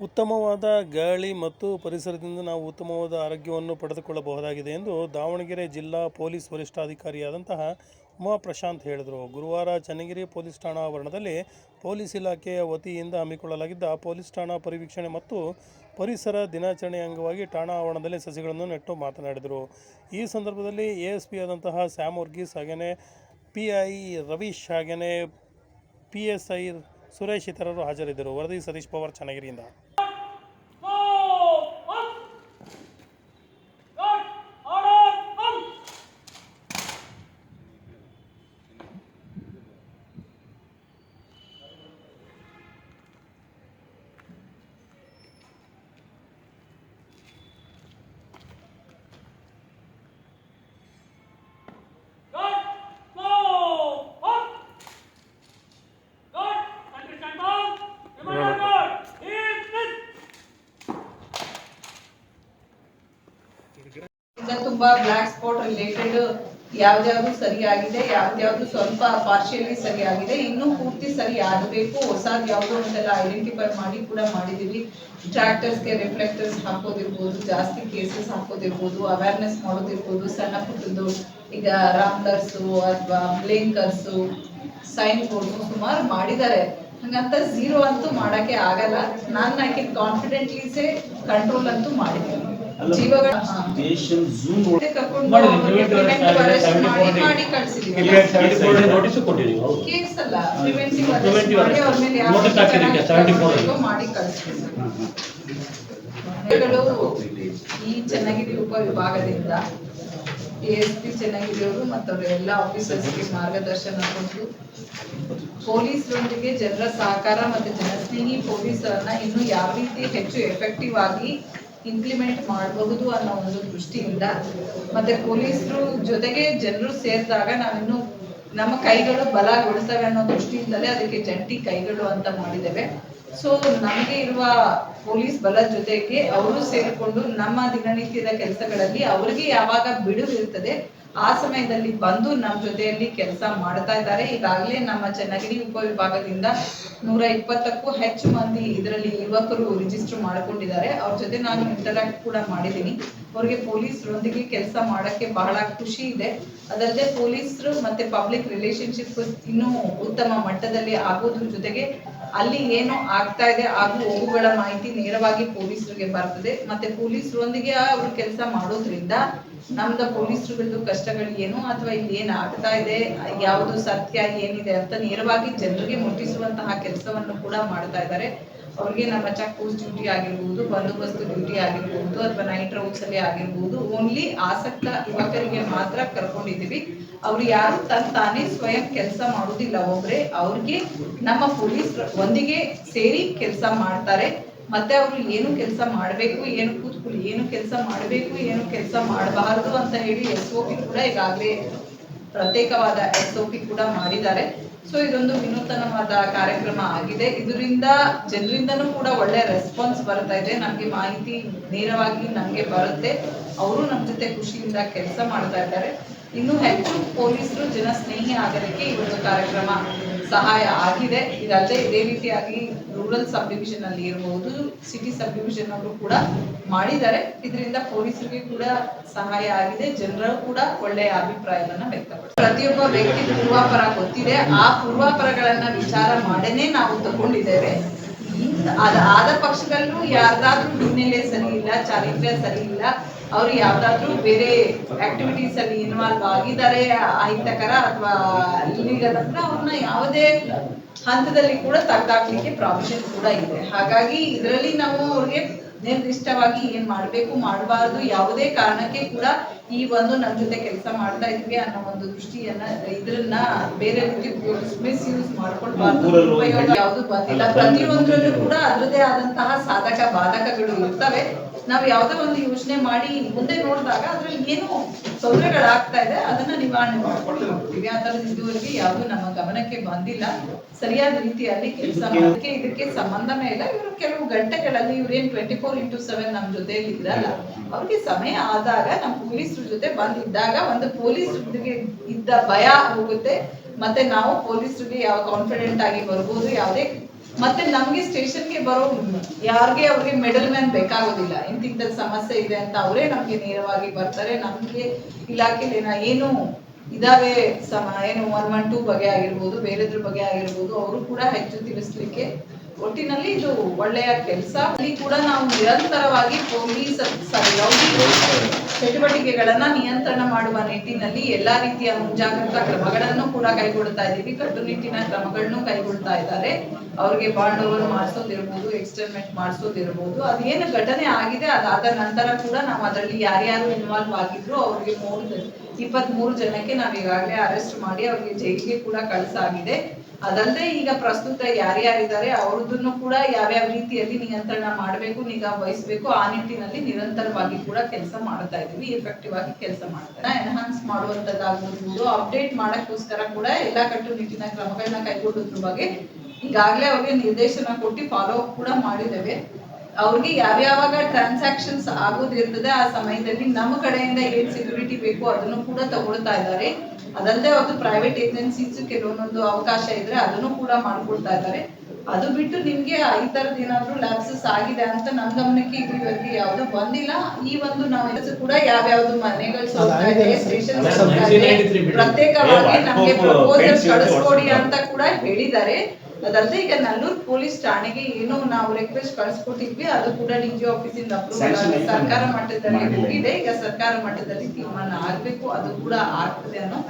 ಉತ್ತಮವಾದ ಗಾಳಿ ಮತ್ತು ಪರಿಸರದಿಂದ ನಾವು ಉತ್ತಮವಾದ ಆರೋಗ್ಯವನ್ನು ಪಡೆದುಕೊಳ್ಳಬಹುದಾಗಿದೆ ಎಂದು ದಾವಣಗೆರೆ ಜಿಲ್ಲಾ ಪೊಲೀಸ್ ವರಿಷ್ಠಾಧಿಕಾರಿಯಾದಂತಹ ಉಮಾ ಪ್ರಶಾಂತ್ ಹೇಳಿದರು. ಗುರುವಾರ ಚನ್ನಗಿರಿ ಪೊಲೀಸ್ ಠಾಣಾ ಆವರಣದಲ್ಲಿ ಪೊಲೀಸ್ ಇಲಾಖೆಯ ವತಿಯಿಂದ ಹಮ್ಮಿಕೊಳ್ಳಲಾಗಿದ್ದ ಪೊಲೀಸ್ ಠಾಣಾ ಪರಿವೀಕ್ಷಣೆ ಮತ್ತು ಪರಿಸರ ದಿನಾಚರಣೆ ಅಂಗವಾಗಿ ಠಾಣಾ ಆವರಣದಲ್ಲಿ ಸಸಿಗಳನ್ನು ನೆಟ್ಟು ಮಾತನಾಡಿದರು. ಈ ಸಂದರ್ಭದಲ್ಲಿ ಎ ಎಸ್ ಪಿ ಆದಂತಹ ಸ್ಯಾಮ್ ವರ್ಗೀಸ್ ಹಾಗೆಯೇ ಪಿ ಐ ರವೀಶ್ ಹಾಗೆಯೇ ಪಿ ಎಸ್ ಐ ಸುರೇಶ್ ಇತರರು ಹಾಜರಿದ್ದರು. ವರದಿ ಸತೀಶ್ ಪವಾರ್, ಚನ್ನಗಿರಿಯಿಂದ. ಈಗ ತುಂಬಾ ಬ್ಲಾಕ್ ಸ್ಪಾಟ್ ರಿಲೇಟೆಡ್ ಯಾವ್ದ್ಯಾವ್ದು ಸರಿಯಾಗಿದೆ, ಯಾವ್ದ್ಯಾವ್ದು ಸ್ವಲ್ಪ ಪಾರ್ಶಿಯಲಿ ಸರಿಯಾಗಿದೆ, ಇನ್ನೂ ಪೂರ್ತಿ ಸರಿ ಆಗಬೇಕು. ಹೊಸದ್ ಯಾವ್ದು ಅಂತೆಲ್ಲ ಐಡೆಂಟಿಫೈ ಮಾಡಿ ಕೂಡ ಮಾಡಿದೀವಿ ಟ್ರ್ಯಾಕ್ಟರ್ಸ್ಗೆ ರಿಫ್ಲೆಕ್ಟರ್ಸ್ ಹಾಕೋದಿರ್ಬೋದು, ಜಾಸ್ತಿ ಕೇಸಸ್ ಹಾಕೋದಿರ್ಬೋದು ಅವೇರ್ನೆಸ್ ಮಾಡೋದಿರ್ಬೋದು, ಸಣ್ಣ ಪುಟ್ಟದ್ದು ಈಗ ರಾಮ್ಲರ್ಸು ಅಥವಾ ಬ್ಲೇಂಕರ್ಸ್ ಸೈನ್ ಬೋರ್ಡ್ಸು ಸುಮಾರು ಮಾಡಿದ್ದಾರೆ. ಹಂಗಂತ ಝೀರೋ ಅಂತೂ ಮಾಡೋಕ್ಕೆ ಆಗಲ್ಲ. ನಾನು I can confidently say control ಅಂತೂ ಮಾಡಿದ್ದೀನಿ. ಜೀವಗಳ ಹಾ. ದೇಶನ್ ಝೂಮ್ ಮತ್ತೆ ಕರ್ಕೊಂಡು ಮಾಡಿದ್ದೀನಿ, ಅವ್ರಿಗೆ preventive preventive arrest arrest ಮಾಡಿ 74 ನೋಟಿಸ್ ಕೊಟ್ಟಿದ್ದೀವಿ ಹೌದು. ಕೇಸ್ ಅಲ್ಲ ಪ್ರಿವೆಂಟಿವ್ ಅರೆಸ್ಟ್ Preventive ಮಾಡಿ ಅವ್ರ ಮೇಲೆ ಯಾವ Notice ಹಾಕಿದ್ದಕ್ಕೆ ಚೆನ್ನಾಗಿ 74 ಮಾಡಿ ಕಳಿಸ್ತೀವಿ ಮನೆಗಳು ಈ ಚನ್ನಗಿರಿ ಉಪವಿಭಾಗದಿಂದ ಎ ಎಸ್ ಪಿ ಚನ್ನಗಿರಿಯವರು ಮತ್ತು ಅವರ ಎಲ್ಲ ಆಫೀಸರ್ಸ್ಗೆ ಮಾರ್ಗದರ್ಶನ ಕೊಟ್ಟು ಪೊಲೀಸರೊಂದಿಗೆ ಜನರ ಸಹಕಾರ ಮತ್ತು ಜನಸ್ನೇಹಿ ಪೊಲೀಸರನ್ನ ಇನ್ನು ಯಾವ ರೀತಿ ಹೆಚ್ಚು ಎಫೆಕ್ಟಿವ್ ಆಗಿ ಇಂಪ್ಲಿಮೆಂಟ್ ಮಾಡಬಹುದು ಅನ್ನೋ ಒಂದು ದೃಷ್ಟಿಯಿಂದ ಮತ್ತೆ ಪೊಲೀಸರು ಜೊತೆಗೆ ಜನರು ಸೇರಿದಾಗ ನಾವಿನ್ನು ನಮ್ಮ ಕೈಗಳು ಬಲಗೊಳಿಸ್ತವೆ ಅನ್ನೋ ದೃಷ್ಟಿಯಿಂದಲೇ ಅದಕ್ಕೆ ಜಂಟಿ ಕೈಗಳು ಅಂತ ಮಾಡಿದ್ದೇವೆ. ಸೊ ನಮಗೆ ಇರುವ ಪೊಲೀಸ್ ಬಲ ಜೊತೆಗೆ ಅವರು ಸೇರಿಕೊಂಡು ನಮ್ಮ ದಿನನಿತ್ಯದ ಕೆಲಸಗಳಲ್ಲಿ ಅವರಿಗೆ ಯಾವಾಗ ಬಿಡುವು ಇರ್ತದೆ ಆ ಸಮಯದಲ್ಲಿ ಬಂದು ನಮ್ಮ ಜೊತೆಯಲ್ಲಿ ಕೆಲಸ ಮಾಡ್ತಾ ಇದ್ದಾರೆ. ಈಗಾಗಲೇ ನಮ್ಮ ಚನ್ನಗಿರಿ ಉಪವಿಭಾಗದಿಂದ ನೂರ ಇಪ್ಪತ್ತಕ್ಕೂ ಹೆಚ್ಚು ಮಂದಿ ಇದರಲ್ಲಿ ಯುವಕರು ರಿಜಿಸ್ಟರ್ ಮಾಡ್ಕೊಂಡಿದ್ದಾರೆ. ಅವ್ರ ಜೊತೆ ನಾನು ಇಂಟರಾಕ್ಟ್ ಕೂಡ ಮಾಡಿದ್ದೀನಿ. ಅವ್ರಿಗೆ ಪೊಲೀಸರೊಂದಿಗೆ ಕೆಲಸ ಮಾಡಕ್ಕೆ ಬಹಳ ಖುಷಿ ಇದೆ. ಅದಲ್ಲದೆ ಪೊಲೀಸರು ಮತ್ತೆ ಪಬ್ಲಿಕ್ ರಿಲೇಶನ್ಶಿಪ್ ಇನ್ನೂ ಉತ್ತಮ ಮಟ್ಟದಲ್ಲಿ ಆಗೋದ್ರ ಜೊತೆಗೆ ಅಲ್ಲಿ ಏನು ಆಗ್ತಾ ಇದೆ, ಹಾಗೂ ಹೋಗುಗಳ ಮಾಹಿತಿ ನೇರವಾಗಿ ಪೊಲೀಸರಿಗೆ ಬರ್ತದೆ. ಮತ್ತೆ ಪೊಲೀಸರೊಂದಿಗೆ ಅವರು ಕೆಲಸ ಮಾಡೋದ್ರಿಂದ ನಮ್ದು ಪೊಲೀಸರುಗಳದ್ದು ಕಷ್ಟಗಳು ಏನು ಅಥವಾ ಇಲ್ಲಿ ಏನ್ ಆಗ್ತಾ ಇದೆ, ಯಾವುದು ಸತ್ಯ ಏನಿದೆ ಅಂತ ನೇರವಾಗಿ ಜನರಿಗೆ ಮುಟ್ಟಿಸುವಂತಹ ಕೆಲಸವನ್ನು ಕೂಡ ಮಾಡ್ತಾ ಇದ್ದಾರೆ ಅವ್ರಿಗೆ ನಮ್ಮ ಚೆಕ್ ಪೋಸ್ಟ್ ಡ್ಯೂಟಿ ಆಗಿರ್ಬೋದು, ಬಂದೋಬಸ್ತ್ ಡ್ಯೂಟಿ ಆಗಿರ್ಬೋದು ಅಥವಾ ನೈಟ್ ರೌಂಡ್ಸ್ ಅಲ್ಲಿ ಆಗಿರ್ಬೋದು, ಓನ್ಲಿ ಆಸಕ್ತ ಯುವಕರಿಗೆ ಮಾತ್ರ ಕರ್ಕೊಂಡಿದೀವಿ ಅವ್ರು ಯಾರು ತನ್ ತಾನೇ ಸ್ವಯಂ ಕೆಲಸ ಮಾಡುದಿಲ್ಲ, ಒಬ್ರೆ ಅವ್ರಿಗೆ ನಮ್ಮ ಪೊಲೀಸ್ ಒಂದಿಗೆ ಸೇರಿ ಕೆಲಸ ಮಾಡ್ತಾರೆ. ಮತ್ತೆ ಅವರು ಏನು ಕೆಲಸ ಮಾಡಬೇಕು, ಏನು ಕೂತ್ಕೊಳ್ಳಿ ಏನು ಕೆಲಸ ಮಾಡಬೇಕು, ಏನು ಕೆಲಸ ಮಾಡಬಾರದು ಅಂತ ಹೇಳಿ ಎಸ್ ಒ ಪಿ ಕೂಡ ಈಗಾಗಲೇ ಪ್ರತ್ಯೇಕವಾದ ಎಸ್ ಒ ಪಿ ಕೂಡ ಮಾಡಿದ್ದಾರೆ. ಸೊ ಇದೊಂದು ವಿನೂತನವಾದ ಕಾರ್ಯಕ್ರಮ ಆಗಿದೆ. ಇದರಿಂದ ಜನರಿಂದನೂ ಕೂಡ ಒಳ್ಳೆ ರೆಸ್ಪಾನ್ಸ್ ಬರ್ತಾ ಇದೆ. ನಮಗೆ ಮಾಹಿತಿ ನೇರವಾಗಿ ನಮಗೆ ಬರುತ್ತೆ. ಅವರು ನಮ್ಮ ಜೊತೆ ಖುಷಿಯಿಂದ ಕೆಲಸ ಮಾಡ್ತಾ ಇದ್ದಾರೆ. ಇನ್ನೂ ಹೆಚ್ಚು ಪೊಲೀಸರು ಜನ ಸ್ನೇಹಿ ಆಗಲಿಕ್ಕೆ ಈ ಒಂದು ಕಾರ್ಯಕ್ರಮ ಸಹಾಯ ಆಗಿದೆ. ಇದಲ್ಲದೆ ಇದೇ ರೀತಿಯಾಗಿ ರೂರಲ್ ಸಬ್ ಡಿವಿಷನ್ ಅಲ್ಲಿ ಇರಬಹುದು. ಸಿಟಿ ಸಬ್ ಡಿವಿಷನ್ ಅವರು ಕೂಡ ಮಾಡಿದ್ದಾರೆ. ಇದರಿಂದ ಪೊಲೀಸರಿಗೆ ಕೂಡ ಸಹಾಯ ಆಗಿದೆ. ಜನರು ಕೂಡ ಒಳ್ಳೆಯ ಅಭಿಪ್ರಾಯವನ್ನ ವ್ಯಕ್ತಪಡಿಸಿದ್ದಾರೆ. ಪ್ರತಿಯೊಬ್ಬ ವ್ಯಕ್ತಿ ಪೂರ್ವಾಪರ ಗೊತ್ತಿದೆ. ಆ ಪೂರ್ವಾಪರಗಳನ್ನ ವಿಚಾರ ಮಾಡೇನೆ ನಾವು ತಗೊಂಡಿದ್ದೇವೆ. ಅದ ಆದ ಪಕ್ಷದಲ್ಲೂ ಯಾರ್ದಾದ್ರೂ ಹಿನ್ನೆಲೆ ಸರಿ ಇಲ್ಲ, ಚಾರಿತ್ರ್ಯ ಸರಿ ಇಲ್ಲ, ಅವ್ರು ಯಾವ್ದಾದ್ರೂ ಬೇರೆ ಆಕ್ಟಿವಿಟೀಸ್ ಅಲ್ಲಿ ಇನ್ವಾಲ್ವ್ ಆಗಿದ್ದಾರೆ, ಅಹಿತಕರ ಅಥವಾ ಲೀಗಲ್ ಅಂದ್ರೆ ಅವ್ರನ್ನ ಯಾವುದೇ ಹಂತದಲ್ಲಿ ಕೂಡ ತಗ್ದಾಕ್ಲಿಕ್ಕೆ ಪ್ರಾವಿಷನ್ ಕೂಡ ಇದೆ. ಹಾಗಾಗಿ ಇದರಲ್ಲಿ ನಾವು ಅವ್ರಿಗೆ ನಿರ್ದಿಷ್ಟವಾಗಿ ಏನ್ ಮಾಡ್ಬೇಕು, ಮಾಡಬಾರ್ದು, ಯಾವುದೇ ಕಾರಣಕ್ಕೆ ಕೂಡ ಈ ಒಂದು ನಮ್ಮ ಜೊತೆ ಕೆಲಸ ಮಾಡ್ತಾ ಇದ್ವಿ ಅನ್ನೋ ಒಂದು ದೃಷ್ಟಿಯನ್ನ ಇದ್ರನ್ನ ಬೇರೆ ರೀತಿ ಮಿಸ್ ಯೂಸ್ ಮಾಡ್ಕೊಳ್ಬಾರ್ದು ಉಪಯೋಗ ಯಾವುದು ಬಂದಿಲ್ಲ. ಪ್ರತಿಯೊಂದರಲ್ಲೂ ಕೂಡ ಅದರದೇ ಆದಂತಹ ಸಾಧಕ ಬಾಧಕಗಳು ಇರ್ತವೆ. ನಾವು ಯಾವುದೇ ಒಂದು ಯೋಜನೆ ಮಾಡಿ ಮುಂದೆ ನೋಡಿದಾಗ ಅದ್ರಲ್ಲಿ ಏನು ತೊಂದರೆಗಳಾಗ್ತಾ ಇದೆ ಅದನ್ನ ನಿವಾರಣೆ ಮಾಡ್ಕೊಂಡು ಹೋಗ್ತೀವಿ ಆ ಥರದ ಇದುವರೆಗೆ ಯಾವುದು ನಮ್ಮ ಗಮನಕ್ಕೆ ಬಂದಿಲ್ಲ. ಸರಿಯಾದ ರೀತಿಯಲ್ಲಿ ಕೆಲಸ ಮಾಡೋದಕ್ಕೆ ಇದಕ್ಕೆ ಸಂಬಂಧನೇ ಇಲ್ಲ. ಇವರು ಕೆಲವು ಗಂಟೆಗಳಲ್ಲಿ ಇವ್ರೇನ್ ಟ್ವೆಂಟಿ ಫೋರ್ ಇಂಟು ಸೆವೆನ್ ನಮ್ಮ ಜೊತೆಯಲ್ಲಿ ಇದ್ರಲ್ಲ ಅವ್ರಿಗೆ ಸಮಯ ಆದಾಗ ನಮ್ಮ ಪೊಲೀಸರ ಜೊತೆ ಬಂದಿದ್ದಾಗ ಒಂದು ಹುಡುಗಿ ಇದ್ದ ಭಯ ಹೋಗುತ್ತೆ. ಮತ್ತೆ ನಾವು ಪೊಲೀಸರಿಗೆ ಯಾವ ಕಾನ್ಫಿಡೆಂಟ್ ಆಗಿ ಬರ್ಬೋದು ಯಾವುದೇ ಮತ್ತೆ ನಮ್ಗೆ ಸ್ಟೇಷನ್ಗೆ ಬರೋ ಯಾರಿಗೆ ಅವ್ರಿಗೆ ಮೆಡಲ್ ಮ್ಯಾನ್ ಬೇಕಾಗೋದಿಲ್ಲ. ಇಂತಿಂತ ಸಮಸ್ಯೆ ಇದೆ ಅಂತ ಅವರೇ ನಮ್ಗೆ ನೇರವಾಗಿ ಬರ್ತಾರೆ. ನಮ್ಗೆ ಇಲಾಖೆಲಿ ನಾ ಏನು ಇದಾವೆ ಸಮ ಏನು ಒನ್ ಒನ್ ಟೂ ಬಗ್ಗೆ ಆಗಿರ್ಬೋದು, ಬೇರೆದ್ರ ಬಗ್ಗೆ ಆಗಿರ್ಬೋದು, ಅವರು ಕೂಡ ಹೆಚ್ಚು ತಿಳಿಸ್ಲಿಕ್ಕೆ ಒಟ್ಟಿನಲ್ಲಿ ಇದು ಒಳ್ಳೆಯ ಕೆಲಸ. ಅಲ್ಲಿ ಕೂಡ ನಾವು ನಿರಂತರವಾಗಿ ಪೊಲೀಸ್ ಚಟುವಟಿಕೆಗಳನ್ನ ನಿಯಂತ್ರಣ ಮಾಡುವ ನಿಟ್ಟಿನಲ್ಲಿ ಎಲ್ಲಾ ರೀತಿಯ ಮುಂಜಾಗ್ರತಾ ಕ್ರಮಗಳನ್ನು ಕೂಡ ಕೈಗೊಳ್ತಾ ಇದ್ದೀವಿ. ಕಟ್ಟುನಿಟ್ಟಿನ ಕ್ರಮಗಳನ್ನು ಕೈಗೊಳ್ತಾ ಇದ್ದಾರೆ. ಅವ್ರಿಗೆ ಬಾಂಡ್ ಓವರ್ ಮಾಡಿಸೋದಿರ್ಬೋದು ಎಕ್ಸ್ಟರ್ಮೆಂಟ್ ಮಾಡಿಸೋದಿರ್ಬೋದು. ಅದೇನು ಘಟನೆ ಆಗಿದೆ, ಅದಾದ ನಂತರ ಕೂಡ ನಾವು ಅದರಲ್ಲಿ ಯಾರ್ಯಾರು ಇನ್ವಾಲ್ವ್ ಆಗಿದ್ರು ಅವ್ರಿಗೆ ಮೂರು ಇಪ್ಪತ್ತ್ ಮೂರು ಜನಕ್ಕೆ ನಾವು ಈಗಾಗಲೇ ಅರೆಸ್ಟ್ ಮಾಡಿ ಅವ್ರಿಗೆ ಜೈಲಿಗೆ ಕೂಡ ಕಳ್ಸಾಗಿದೆ. ಅದಲ್ಲದೆ ಈಗ ಪ್ರಸ್ತುತ ಯಾರ್ಯಾರಿದ್ದಾರೆ ಅವ್ರದನ್ನು ಕೂಡ ಯಾವ್ಯಾವ ರೀತಿಯಲ್ಲಿ ನಿಯಂತ್ರಣ ಮಾಡಬೇಕು, ನಿಗಾ ವಹಿಸಬೇಕು, ಆ ನಿಟ್ಟಿನಲ್ಲಿ ನಿರಂತರವಾಗಿ ಕೂಡ ಕೆಲಸ ಮಾಡ್ತಾ ಇದೀವಿ ಎಫೆಕ್ಟಿವ್ ಆಗಿ ಕೆಲಸ ಮಾಡ್ತಾರೆ ಎನ್ಹಾನ್ಸ್ ಮಾಡುವಂತದ್ದಾಗಿರ್ಬೋದು ಅಪ್ಡೇಟ್ ಮಾಡಕ್ಕೋಸ್ಕರ ಕೂಡ ಎಲ್ಲಾ ಕಟ್ಟುನಿಟ್ಟಿನ ಕ್ರಮಗಳನ್ನ ಕೈಗೊಳ್ಳೋದ್ರ ಬಗ್ಗೆ ಈಗಾಗಲೇ ಅವ್ರಿಗೆ ನಿರ್ದೇಶನ ಕೊಟ್ಟು ಫಾಲೋ ಅಪ್ ಕೂಡ ಮಾಡಿದ್ದೇವೆ. ಅವ್ರಿಗೆ ಯಾವ್ಯಾವಾಗ ಟ್ರಾನ್ಸಾಕ್ಷನ್ಸ್ ಆಗೋದಿರ್ತದೆ ಆ ಸಮಯದಲ್ಲಿ ನಮ್ಮ ಕಡೆಯಿಂದ ಏನ್ ಸೆಕ್ಯೂರಿಟಿ ಬೇಕು ಅದನ್ನು ಕೂಡ ತಗೊಳ್ತಾ ಇದ್ದಾರೆ. ಅದಲ್ಲದೆ ಅವ್ರದ್ದು ಪ್ರೈವೇಟ್ ಏಜೆನ್ಸೀಸ್ ಕೆಲವೊಂದೊಂದು ಅವಕಾಶ ಇದ್ರೆ ಅದನ್ನು ಕೂಡ ಮಾಡ್ಕೊಳ್ತಾ ಇದ್ದಾರೆ. ಅದು ಬಿಟ್ಟು ನಿಮ್ಗೆ ಈ ತರದ ಏನಾದ್ರು ಲ್ಯಾಪ್ಸಸ್ ಆಗಿದೆ ಅಂತ ನಮ್ ಗಮನಕ್ಕೆ ಇದುವರೆಗೆ ಯಾವ್ದು ಬಂದಿಲ್ಲ. ಈ ಒಂದು ನಾವು ಕೂಡ ಯಾವ್ಯಾವ್ದು ಮನೆಗಳು ಸ್ಟೇಷನ್ ಪ್ರತ್ಯೇಕವಾಗಿ ನಮ್ಗೆ ಪ್ರಪೋಸಲ್ ಕಳಿಸ್ಕೊಡಿ ಅಂತ ಕೂಡ ಹೇಳಿದ್ದಾರೆ. ಅದಲ್ಲದೆ ಈಗ ನಲ್ಲೂರು ಪೊಲೀಸ್ ಠಾಣೆಗೆ ಏನು ನಾವು ರಿಕ್ವೆಸ್ಟ್ ಕಳಿಸ್ಕೊಟ್ಟಿದ್ವಿ. ಅದು ಕೂಡ ಡಿಜಿ ಆಫೀಸಿಂದ ಅಪ್ರೂವಲ್ ಸರ್ಕಾರ ಮಟ್ಟದಲ್ಲಿ ಹೋಗಿದೆ. ಈಗ ಸರ್ಕಾರ ಮಟ್ಟದಲ್ಲಿ ತೀರ್ಮಾನ ಆಗ್ಬೇಕು. ಅದು ಕೂಡ ಆಗ್ತದೆ ಅನ್ನೋ